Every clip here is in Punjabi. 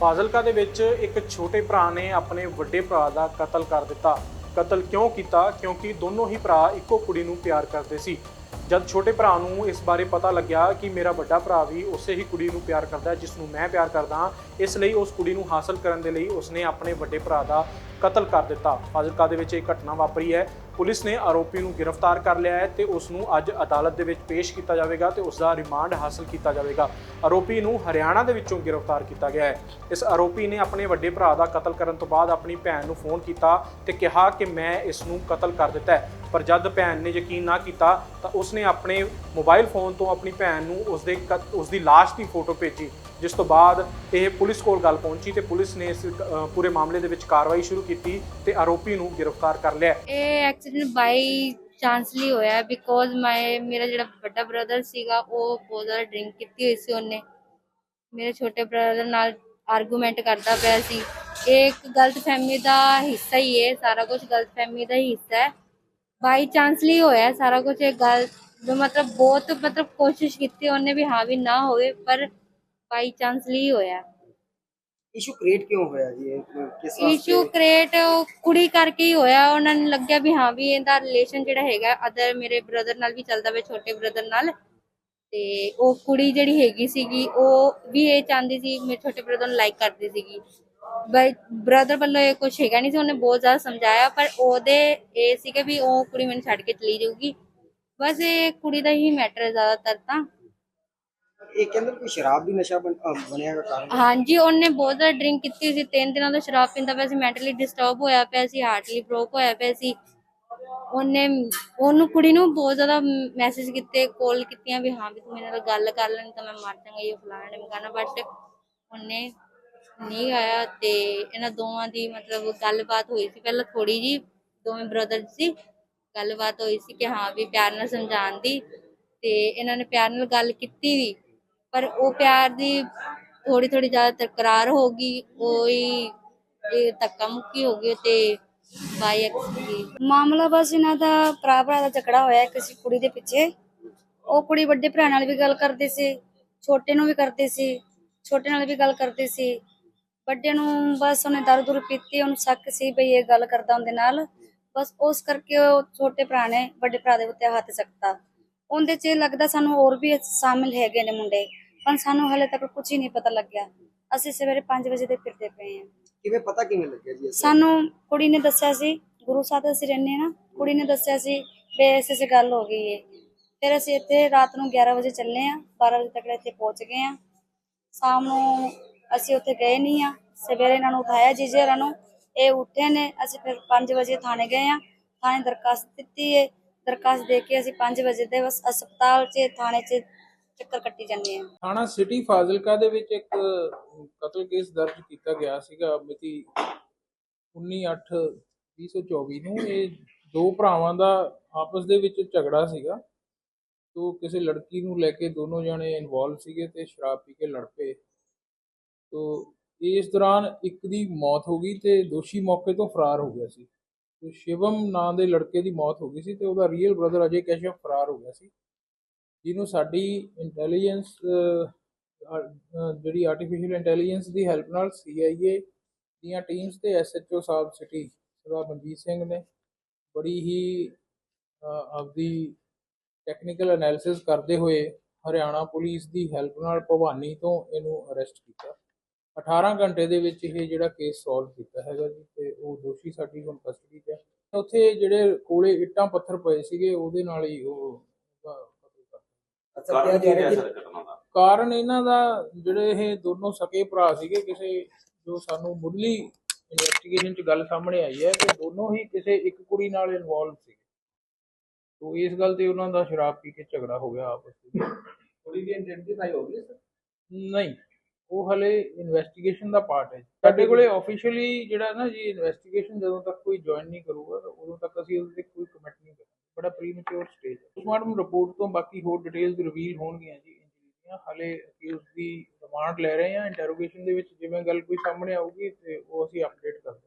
ਫਾਜ਼ਿਲਕਾ ਦੇ ਵਿੱਚ ਇੱਕ ਛੋਟੇ ਭਰਾ ਨੇ ਆਪਣੇ ਵੱਡੇ ਭਰਾ ਦਾ ਕਤਲ ਕਰ ਦਿੱਤਾ। ਕਤਲ ਕਿਉਂ ਕੀਤਾ? ਕਿਉਂਕਿ ਦੋਨੋਂ ਹੀ ਭਰਾ ਇੱਕੋ ਕੁੜੀ ਨੂੰ ਪਿਆਰ ਕਰਦੇ ਸੀ। ਜਦ ਛੋਟੇ ਭਰਾ ਨੂੰ ਇਸ ਬਾਰੇ ਪਤਾ ਲੱਗਿਆ ਕਿ ਮੇਰਾ ਵੱਡਾ ਭਰਾ ਵੀ ਉਸੇ ਹੀ ਕੁੜੀ ਨੂੰ ਪਿਆਰ ਕਰਦਾ ਹੈ ਜਿਸ ਨੂੰ ਮੈਂ ਪਿਆਰ ਕਰਦਾ ਹਾਂ, ਇਸ ਲਈ ਉਸ ਕੁੜੀ ਨੂੰ ਹਾਸਲ ਕਰਨ ਦੇ ਲਈ ਉਸਨੇ ਆਪਣੇ ਵੱਡੇ ਭਰਾ ਦਾ ਕਤਲ ਕਰ ਦਿੱਤਾ। ਫਾਜ਼ਿਲਕਾ ਦੇ ਵਿੱਚ ਇਹ ਘਟਨਾ ਵਾਪਰੀ ਹੈ। ਪੁਲਿਸ ਨੇ ਆਰੋਪੀ ਨੂੰ ਗ੍ਰਿਫਤਾਰ ਕਰ ਲਿਆ ਹੈ ਤੇ ਉਸ ਨੂੰ ਅੱਜ ਅਦਾਲਤ ਦੇ ਵਿੱਚ ਪੇਸ਼ ਕੀਤਾ ਜਾਵੇਗਾ ਤੇ ਉਸ ਦਾ ਰਿਮਾਂਡ ਹਾਸਲ ਕੀਤਾ ਜਾਵੇਗਾ। ਆਰੋਪੀ ਨੂੰ ਹਰਿਆਣਾ ਦੇ ਵਿੱਚੋਂ ਗ੍ਰਿਫਤਾਰ ਕੀਤਾ ਗਿਆ ਹੈ। ਇਸ ਆਰੋਪੀ ਨੇ ਆਪਣੇ ਵੱਡੇ ਭਰਾ ਦਾ ਕਤਲ ਕਰਨ ਤੋਂ ਬਾਅਦ ਆਪਣੀ ਭੈਣ ਨੂੰ ਫੋਨ ਕੀਤਾ ਤੇ ਕਿਹਾ ਕਿ ਮੈਂ ਇਸ ਨੂੰ ਕਤਲ ਕਰ ਦਿੱਤਾ ਪਰ ਜਦ ਭੈਣ ਨੇ ਯਕੀਨ ਨਾ ਕੀਤਾ ਤਾਂ ਉਸ ਉਸਨੇ ਆਪਣੇ ਮੋਬਾਈਲ ਫੋਨ ਤੋਂ ਆਪਣੀ ਭੈਣ ਨੂੰ ਉਸਦੇ ਉਸਦੀ ਲਾਸ਼ ਦੀ ਫੋਟੋ ਭੇਜੀ, ਜਿਸ ਤੋਂ ਬਾਅਦ ਇਹ ਪੁਲਿਸ ਕੋਲ ਗੱਲ ਪਹੁੰਚੀ ਤੇ ਪੁਲਿਸ ਨੇ ਇਸ ਪੂਰੇ ਮਾਮਲੇ ਦੇ ਵਿੱਚ ਕਾਰਵਾਈ ਸ਼ੁਰੂ ਕੀਤੀ ਤੇ ਆਰੋਪੀ ਨੂੰ ਗ੍ਰਿਫਤਾਰ ਕਰ ਲਿਆ। ਇਹ ਐਕਸੀਡੈਂਟ ਬਾਈ ਚਾਂਸਲੀ ਹੋਇਆ ਬਿਕੋਜ਼ ਮੈਂ ਮੇਰਾ ਜਿਹੜਾ ਵੱਡਾ ਬ੍ਰਦਰ ਸੀਗਾ, ਉਹ ਬਹੁਤ ਜ਼ਿਆਦਾ ਡਰਿੰਕ ਕੀਤੀ ਹੋਈ ਸੀ ਉਹਨੇ। ਮੇਰੇ ਛੋਟੇ ਬ੍ਰਦਰ ਨਾਲ ਆਰਗੂਮੈਂਟ ਕਰਦਾ ਪਿਆ ਸੀ। ਇਹ ਇੱਕ ਗਲਤ ਫਹਿਮੀ ਦਾ ਹਿੱਸਾ ਹੀ ਹੈ, ਸਾਰਾ ਕੁਝ ਗਲਤ ਫਹਿਮੀ ਦਾ ਹੀ ਹਿੱਸਾ ਹੈ। ਬਾਈ ਚਾਂਸਲੀ ਹੋਇਆ ਸਾਰਾ ਕੁਝ ਇਹ ਗੱਲ ਜੋ ਮਤਲਬ ਬਹੁਤ ਮਤਲਬ ਕੋਸ਼ਿਸ਼ ਕੀਤੀ ਉਹਨੇ ਵੀ ਹਾਂ ਵੀ ਨਾ ਹੋਵੇ ਪਰ ਬਾਈ ਚਾਂਸਲੀ ਹੋਇਆ। ਇਸ਼ੂ ਕ੍ਰੀਏਟ ਕਿਉਂ ਹੋਇਆ ਜੀ? ਇਹ ਕਿਸ ਵਾਸਤੇ? ਇਸ਼ੂ ਕ੍ਰੀਏਟ ਕੁੜੀ ਕਰਕੇ ਹੀ ਹੋਇਆ। ਉਹਨਾਂ ਨੂੰ ਲੱਗਿਆ ਵੀ ਹਾਂ ਵੀ ਇਹਦਾ ਰਿਲੇਸ਼ਨ ਜਿਹੜਾ ਹੈਗਾ ਅਦਰ ਮੇਰੇ ਬ੍ਰਦਰ ਨਾਲ ਵੀ ਚੱਲਦਾ ਵੇ ਛੋਟੇ ਬ੍ਰਦਰ ਨਾਲ। ਤੇ ਉਹ ਕੁੜੀ ਜਿਹੜੀ ਹੈਗੀ ਸੀਗੀ ਉਹ ਵੀ ਇਹ ਚਾਹੁੰਦੀ ਸੀ ਮੇਰੇ ਛੋਟੇ ਬ੍ਰਦਰ ਨੂੰ ਲਾਈਕ ਕਰਦੀ ਸੀਗੀ। ਬਈ ਬ੍ਰਦਰ ਵੱਲੋਂ ਇਹ ਕੁਝ ਹੈਗਾ ਨਹੀਂ ਸੀ ਉਹਨੇ ਬਹੁਤ ਜ਼ਿਆਦਾ ਸਮਝਾਇਆ ਪਰ ਉਹਦੇ ਇਹ ਸੀ ਕਿ ਵੀ ਉਹ ਕੁੜੀ ਮੈਨੂੰ ਛੱਡ ਕੇ ਚਲੀ ਜਾਊਗੀ। ਬਸ ਇਹ ਕੁੜੀ ਦਾ ਹੀ ਮੈਟਰ ਹੈ ਜ਼ਿਆਦਾਤਰ ਤਾਂ। ਇਹ ਕਹਿੰਦੇ ਕੋਈ ਸ਼ਰਾਬ ਦੀ ਨਸ਼ਾ ਬਣ- ਅਹ ਬਣਿਆ ਦਾ ਕਾਰਨ ਹਾਂਜੀ ਉਹਨੇ ਬਹੁਤ ਜ਼ਿਆਦਾ ਡਰਿੰਕ ਕੀਤੀ ਸੀ ਤਿੰਨ ਦਿਨਾਂ ਤੋਂ ਸ਼ਰਾਬ ਪੀਂਦਾ ਪਿਆ ਸੀ ਮੈਂਟਲੀ ਡਿਸਟਰਬ ਹੋਇਆ ਪਿਆ ਸੀ ਹਾਰਟਲੀ ਬ੍ਰੋਕ ਹੋਇਆ ਪਿਆ ਸੀ। ਉਹਨੇ ਉਹਨੂੰ ਕੁੜੀ ਨੂੰ ਬਹੁਤ ਜ਼ਿਆਦਾ ਮੈਸੇਜ ਕੀਤੇ ਕਾਲ ਕੀਤੀਆਂ ਵੀ ਹਾਂ ਵੀ ਤੂੰ ਮੇਰੇ ਨਾਲ ਗੱਲ ਕਰ ਲੈਣੀ ਤਾਂ ਮੈਂ ਮਰ ਜਾਵਾਂਗਾ ਇਹ ਫਲਾਣਾ ਨੇ ਮਕਾਨਾ ਬਟ ਉਹਨੇ ਨਹੀਂ ਆਇਆ ਤੇ ਇਹਨਾਂ ਦੋਵਾਂ ਦੀ ਮਤਲਬ ਗੱਲਬਾਤ ਹੋਈ ਸੀ। ਪਹਿਲਾਂ ਥੋੜੀ ਜੀ ਦੋਵੇਂ ਬ੍ਰਦਰ ਸੀ ਗੱਲਬਾਤ ਹੋਈ ਸੀ ਕਿ ਹਾਂ ਵੀ ਪਿਆਰ ਨਾਲ ਸਮਝਾਉਣ ਦੀ ਤੇ ਇਹਨਾਂ ਨੇ ਪਿਆਰ ਨਾਲ ਗੱਲ ਕੀਤੀ ਵੀ, ਪਰ ਉਹ ਪਿਆਰ ਦੀ ਥੋੜੀ ਥੋੜੀ ਜ਼ਿਆਦਾ ਤਕਰਾਰ ਹੋ ਗਈ, ਉਹੀ ਇਹ ਧੱਕਾ ਮੁੱਕੀ ਹੋ ਗਈ ਤੇ ਬਾਈ ਐਕਸ ਮਾਮਲਾ ਬਸ ਇਹਨਾਂ ਦਾ ਭਰਾ ਭਰਾ ਦਾ ਝਗੜਾ ਹੋਇਆ ਹੈ ਕਿਸੇ ਕੁੜੀ ਦੇ ਪਿੱਛੇ। ਉਹ ਕੁੜੀ ਵੱਡੇ ਭਰਾ ਨਾਲ ਵੀ ਗੱਲ ਕਰਦੀ ਸੀ, ਛੋਟੇ ਨੂੰ ਵੀ ਕਰਦੀ ਸੀ, ਛੋਟੇ ਨਾਲ ਵੀ ਗੱਲ ਕਰਦੀ ਸੀ। ਵੱਡੇ ਨੂੰ ਬਸ ਉਹਨੇ ਦਾਰੂ ਦੁਰ ਪੀਤੀ, ਉਹਨੂੰ ਸ਼ੱਕ ਸੀ ਬਈ ਇਹ ਗੱਲ ਕਰਦਾ ਉਹਦੇ ਨਾਲ। ਬਸ ਉਸ ਕਰਕੇ ਉਹ ਛੋਟੇ ਭਰਾ ਨੇ ਵੱਡੇ ਭਰਾ ਦੇ ਉੱਤੇ ਹੱਥ ਚੱਕਤਾ। ਉਹਦੇ 'ਚ ਲੱਗਦਾ ਸਾਨੂੰ ਹੋਰ ਵੀ ਸ਼ਾਮਿਲ ਹੈਗੇ ਨੇ ਮੁੰਡੇ ਪਰ ਸਾਨੂੰ ਹਲੇ ਤੱਕ ਕੁਝ ਹੀ ਨਹੀਂ ਪਤਾ ਲੱਗਿਆ। ਅਸੀਂ ਸਵੇਰੇ 5 ਵਜੇ ਦੇ ਫਿਰਦੇ ਪਏ ਹਾਂ। ਕਿਵੇਂ ਪਤਾ ਕਿਵੇਂ ਲੱਗਿਆ ਜੀ ਇਸ ਸਾਨੂੰ ਕੁੜੀ ਨੇ ਦੱਸਿਆ ਸੀ ਗੁਰੂ ਸਾਹਿਬ ਅਸੀਂ ਰਹਿੰਦੇ ਨਾ ਕੁੜੀ ਨੇ ਦੱਸਿਆ ਸੀ ਵੀ ਐਸੇ ਐਸੇ ਗੱਲ ਹੋ ਗਈ ਹੈ ਫਿਰ ਅਸੀਂ ਇੱਥੇ ਰਾਤ ਨੂੰ 11 ਵਜੇ ਚੱਲੇ ਆ 12 ਵਜੇ ਤੱਕ ਇੱਥੇ ਪਹੁੰਚ ਗਏ ਆ ਸ਼ਾਮ ਨੂੰ ਅਸੀਂ ਉੱਥੇ ਗਏ ਨਹੀਂ ਆ ਸਵੇਰੇ ਇਹਨਾਂ ਨੂੰ ਉਠਾਇਆ ਜੀਜੇ ਹੋਰਾਂ ਨੂੰ ਇਹ ਉੱਠੇ ਨੇ, ਅਸੀਂ ਫਿਰ 5 ਵਜੇ ਥਾਣੇ ਗਏ ਆ ਥਾਣੇ ਦਰਖਾਸਤ ਦਿੱਤੀ ਹੈ ਦਰਖਾਸਤ ਦੇ ਕੇ ਅਸੀਂ 5 ਵਜੇ ਦੇ ਬਸ ਹਸਪਤਾਲ 'ਚ, ਥਾਣੇ 'ਚ ਚੱਕਰ ਕੱਟੀ ਜਾਂਦੇ ਆ ਥਾਣਾ ਸਿਟੀ ਫਾਜ਼ਿਲਕਾ ਦੇ ਵਿੱਚ ਇੱਕ ਕਤਲ ਕੇਸ ਦਰਜ ਕੀਤਾ ਗਿਆ ਸੀਗਾ ਮਿਤੀ 19/8/2024 ਨੂੰ। ਇਹ ਦੋ ਭਰਾਵਾਂ ਦਾ ਆਪਸ ਦੇ ਵਿੱਚ ਝਗੜਾ ਸੀਗਾ। ਤੋਂ ਕਿਸੇ ਲੜਕੀ ਨੂੰ ਲੈ ਕੇ ਦੋਨੋਂ ਜਣੇ ਇਨਵੋਲਵ ਸੀਗੇ ਤੇ ਸ਼ਰਾਬ ਪੀ ਕੇ ਲੜ ਪਏ। ਤੋਂ ਇਸ ਦੌਰਾਨ ਇੱਕ ਦੀ ਮੌਤ ਹੋ ਗਈ ਤੇ ਦੋਸ਼ੀ ਮੌਕੇ ਤੋਂ ਫਰਾਰ ਹੋ ਗਿਆ ਸੀ। ਤੇ ਸ਼ਿਵਮ ਨਾਂ ਦੇ ਲੜਕੇ ਦੀ ਮੌਤ ਹੋ ਗਈ ਸੀ ਤੇ ਉਹਦਾ ਰੀਅਲ ਬ੍ਰਦਰ ਅਜੇ ਕੈਸ਼ਵ ਫਰਾਰ ਹੋ ਗਿਆ ਸੀ। ਜਿਹਨੂੰ ਸਾਡੀ ਇੰਟੈਲੀਜੈਂਸ ਜਿਹੜੀ ਆਰਟੀਫੀਸ਼ੀਅਲ ਇੰਟੈਲੀਜੈਂਸ ਦੀ ਹੈਲਪ ਨਾਲ CIA ਦੀਆਂ ਟੀਮਸ ਤੇ SHO ਸਾਹਿਬ ਸਿਟੀ ਸਰਦਾਰ ਮਨਜੀਤ ਸਿੰਘ ਨੇ ਬੜੀ ਹੀ ਆਪਦੀ ਟੈਕਨੀਕਲ ਐਨਾਲਿਸਿਸ ਕਰਦੇ ਹੋਏ ਹਰਿਆਣਾ ਪੁਲਿਸ ਦੀ ਹੈਲਪ ਨਾਲ ਭਵਾਨੀ ਤੋਂ ਇਹਨੂੰ ਅਰੈਸਟ ਕੀਤਾ। 18 ਘੰਟੇ ਦੇ ਵਿੱਚ ਇਹ ਜਿਹੜਾ ਕੇਸ ਸੋਲਵ ਕੀਤਾ ਹੈਗਾ ਜੀ ਤੇ ਉਹ ਦੋਸ਼ੀ ਸਾਡੀ ਹੁਣ ਕਸਟਡੀ 'ਚ ਹੈ। ਉੱਥੇ ਜਿਹੜੇ ਕੋਲੇ ਇੱਟਾਂ ਪੱਥਰ ਪਏ ਸੀਗੇ ਉਹਦੇ ਨਾਲ ਹੀ ਉਹ ਕਾਰਨ ਇਹਨਾਂ ਦਾ ਜਿਹੜੇ ਇਹ ਦੋਨੋਂ ਸਕੇ ਭਰਾ ਸੀਗੇ ਕਿਸੇ ਜੋ ਸਾਨੂੰ ਮੁੱਢਲੀ ਇਨਵੈਸਟੀਗੇਸ਼ਨ 'ਚ ਗੱਲ ਸਾਹਮਣੇ ਆਈ ਹੈ ਕਿ ਦੋਨੋਂ ਹੀ ਕਿਸੇ ਇੱਕ ਕੁੜੀ ਨਾਲ ਇਨਵੋਲਵ ਸੀ ਤੋਂ ਇਸ ਗੱਲ ਤੇ ਉਹਨਾਂ ਦਾ ਸ਼ਰਾਬ ਪੀ ਕੇ ਝਗੜਾ ਹੋ ਗਿਆ ਆਪਸ ਵਿੱਚ। ਕੁੜੀ ਦੀ ਆਇਡੈਂਟੀਫਾਈ ਹੋ ਗਈ ਸਰ? ਨਹੀਂ। ਉਹ ਹਲੇ ਇਨਵੈਸਟੀਗੇਸ਼ਨ ਦਾ ਪਾਰਟ ਹੈ ਸਾਡੇ ਕੋਲੇ ਆਫੀਸ਼ੀਅਲੀ ਜਿਹੜਾ ਨਾ ਜੀ ਇਨਵੈਸਟੀਗੇਸ਼ਨ ਜਦੋਂ ਤੱਕ ਕੋਈ ਜੁਆਇਨ ਨਹੀਂ ਕਰੂਗਾ ਉਦੋਂ ਤੱਕ ਅਸੀਂ ਉਹਦੇ ਤੇ ਕੋਈ ਕਮੈਂਟ ਨਹੀਂ ਕਰਾਂਗੇ। ਬੜਾ ਪ੍ਰੀਮੈਚੁਰ ਸਟੇਜ ਹੈ। ਪੋਸਟਮਾਰਟਮ ਰਿਪੋਰਟ ਤੋਂ ਬਾਕੀ ਹੋਰ ਡਿਟੇਲਸ ਰਿਵੀਲ ਹੋਣਗੀਆਂ ਜੀ ਇੰਜਰੀ ਦੀਆਂ। ਹਲੇ ਅਕਿਊਜ਼ ਦੀ ਰਿਮਾਂਡ ਲੈ ਰਹੇ ਹਾਂ। ਇੰਟਰੋਗੇਸ਼ਨ ਦੇ ਵਿੱਚ ਜਿਵੇਂ ਗੱਲ ਕੋਈ ਸਾਹਮਣੇ ਆਊਗੀ ਤੇ ਉਹ ਅਸੀਂ ਅਪਡੇਟ ਕਰ ਦਾਂਗੇ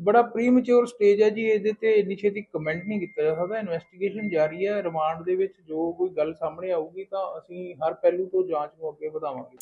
ਬੜਾ ਪ੍ਰੀਮੈਚੁਰ ਸਟੇਜ ਹੈ ਜੀ, ਇਹਦੇ ਤੇ ਇੰਨੀ ਛੇਤੀ ਕਮੈਂਟ ਨਹੀਂ ਕੀਤਾ ਜਾ ਸਕਦਾ। ਇਨਵੈਸਟੀਗੇਸ਼ਨ ਜਾਰੀ ਹੈ। ਰਿਮਾਂਡ ਦੇ ਵਿੱਚ ਜੋ ਕੋਈ ਗੱਲ ਸਾਹਮਣੇ ਆਊਗੀ ਤਾਂ ਅਸੀਂ ਹਰ ਪਹਿਲੂ ਤੋਂ ਜਾਂਚ ਨੂੰ ਅੱਗੇ ਵਧਾਵਾਂਗੇ।